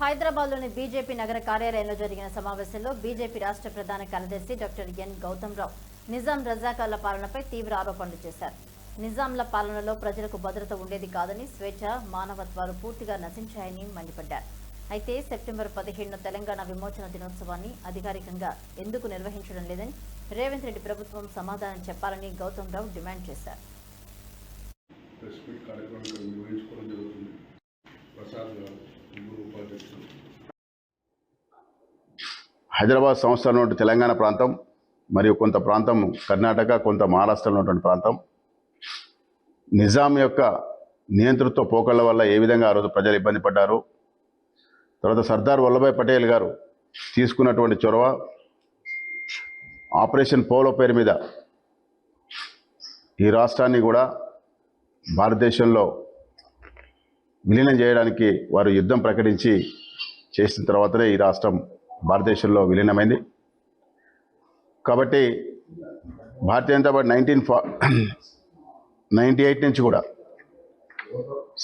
హైదరాబాద్లోని బీజేపీ నగర కార్యాలయంలో జరిగిన సమావేశంలో బీజేపీ రాష్ట్ర ప్రధాన కార్యదర్శి డాక్టర్ ఎన్ గౌతమ్రావు నిజాం రజాకార్ల పాలనపై తీవ్ర ఆరోపణలు చేశారు. నిజాంల పాలనలో ప్రజలకు భద్రత ఉండేది కాదని స్వేచ్ఛ మానవత్వాలు పూర్తిగా నశించాయని మండిపడ్డారు. అయితే సెప్టెంబర్ పదిహేడున తెలంగాణ విమోచన దినోత్సవాన్ని అధికారికంగా ఎందుకు నిర్వహించడం లేదని రేవంత్ రెడ్డి ప్రభుత్వం సమాధానం చెప్పాలని గౌతమ్ రావు డిమాండ్ చేశారు. ప్రసాద్ గారు. హైదరాబాద్ సంస్థలో ఉన్నటువంటి తెలంగాణ ప్రాంతం మరియు కొంత ప్రాంతం కర్ణాటక కొంత మహారాష్ట్రలో ఉన్నటువంటి ప్రాంతం నిజాం యొక్క నియంతృత్వ పోకళ్ళ వల్ల ఏ విధంగా ఆ రోజు ప్రజలు ఇబ్బంది పడ్డారు తర్వాత సర్దార్ వల్లభాయ్ పటేల్ గారు తీసుకున్నటువంటి చొరవ ఆపరేషన్ పోలో పేరు మీద ఈ రాష్ట్రాన్ని కూడా భారతదేశంలో విలీనం చేయడానికి వారు యుద్ధం ప్రకటించి చేసిన తర్వాతనే ఈ రాష్ట్రం భారతదేశంలో విలీనమైంది. కాబట్టి భారతీయ జనతా పార్టీ నైన్టీన్ ఫా నైంటీ ఎయిట్ నుంచి కూడా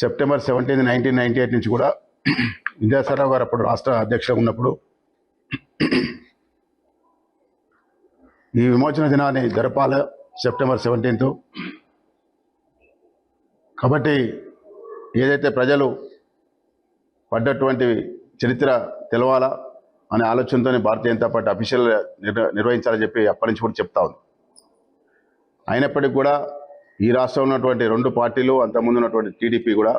September seventeen nineteen ninety eight నుంచి కూడా విద్యాసారావు గారు అప్పుడు రాష్ట్ర అధ్యక్షుడు ఉన్నప్పుడు ఈ విమోచన దినాన్ని జరపాలి సెప్టెంబర్ సెవెంటీన్త్. కాబట్టి ఏదైతే ప్రజలు పడ్డటువంటి చరిత్ర తెలవాలా అనే ఆలోచనతోనే భారతీయ జనతా పార్టీ అఫీషియల్ నిర్వహించాలని చెప్పి అప్పటి నుంచి కూడా చెప్తా ఉంది. అయినప్పటికీ కూడా ఈ రాష్ట్రంలో ఉన్నటువంటి రెండు పార్టీలు అంతకుముందు ఉన్నటువంటి టీడీపీ కూడా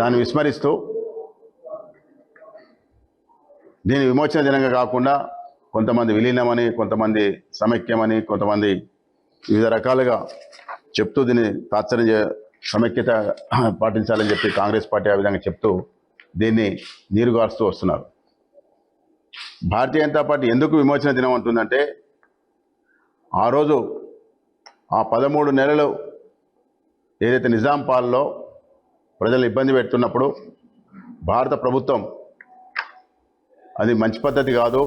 దాన్ని విస్మరిస్తూ దీని విమోచన దినంగా కాకుండా కొంతమంది విలీనమని కొంతమంది సమైక్యమని కొంతమంది వివిధ రకాలుగా చెప్తూ దీన్ని తాత్సర్యం సమైక్యత పాటించాలని చెప్పి కాంగ్రెస్ పార్టీ ఆ విధంగా చెప్తూ దీన్ని నీరుగారుస్తూ వస్తున్నారు. భారతీయ జనతా పార్టీ ఎందుకు విమోచన దినం అంటుందంటే ఆ రోజు ఆ పదమూడు నెలలు ఏదైతే నిజాం పాలలో ప్రజలు ఇబ్బంది పెడుతున్నప్పుడు భారత ప్రభుత్వం అది మంచి పద్ధతి కాదు